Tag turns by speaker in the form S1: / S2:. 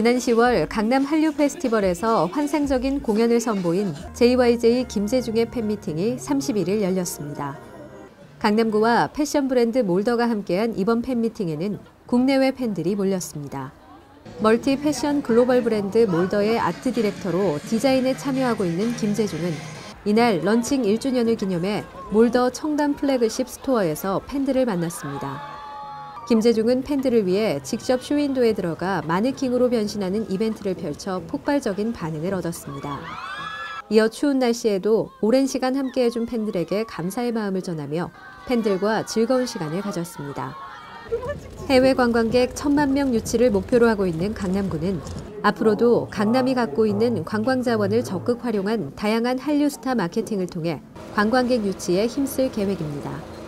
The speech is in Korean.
S1: 지난 10월 강남 한류 페스티벌에서 환상적인 공연을 선보인 JYJ 김재중의 팬미팅이 31일 열렸습니다. 강남구와 패션 브랜드 몰더가 함께한 이번 팬미팅에는 국내외 팬들이 몰렸습니다. 멀티 패션 글로벌 브랜드 몰더의 아트 디렉터로 디자인에 참여하고 있는 김재중은 이날 런칭 1주년을 기념해 몰더 청담 플래그십 스토어에서 팬들을 만났습니다. 김재중은 팬들을 위해 직접 쇼윈도에 들어가 마네킹으로 변신하는 이벤트를 펼쳐 폭발적인 반응을 얻었습니다. 이어 추운 날씨에도 오랜 시간 함께해준 팬들에게 감사의 마음을 전하며 팬들과 즐거운 시간을 가졌습니다. 해외 관광객 천만 명 유치를 목표로 하고 있는 강남구는 앞으로도 강남이 갖고 있는 관광 자원을 적극 활용한 다양한 한류 스타 마케팅을 통해 관광객 유치에 힘쓸 계획입니다.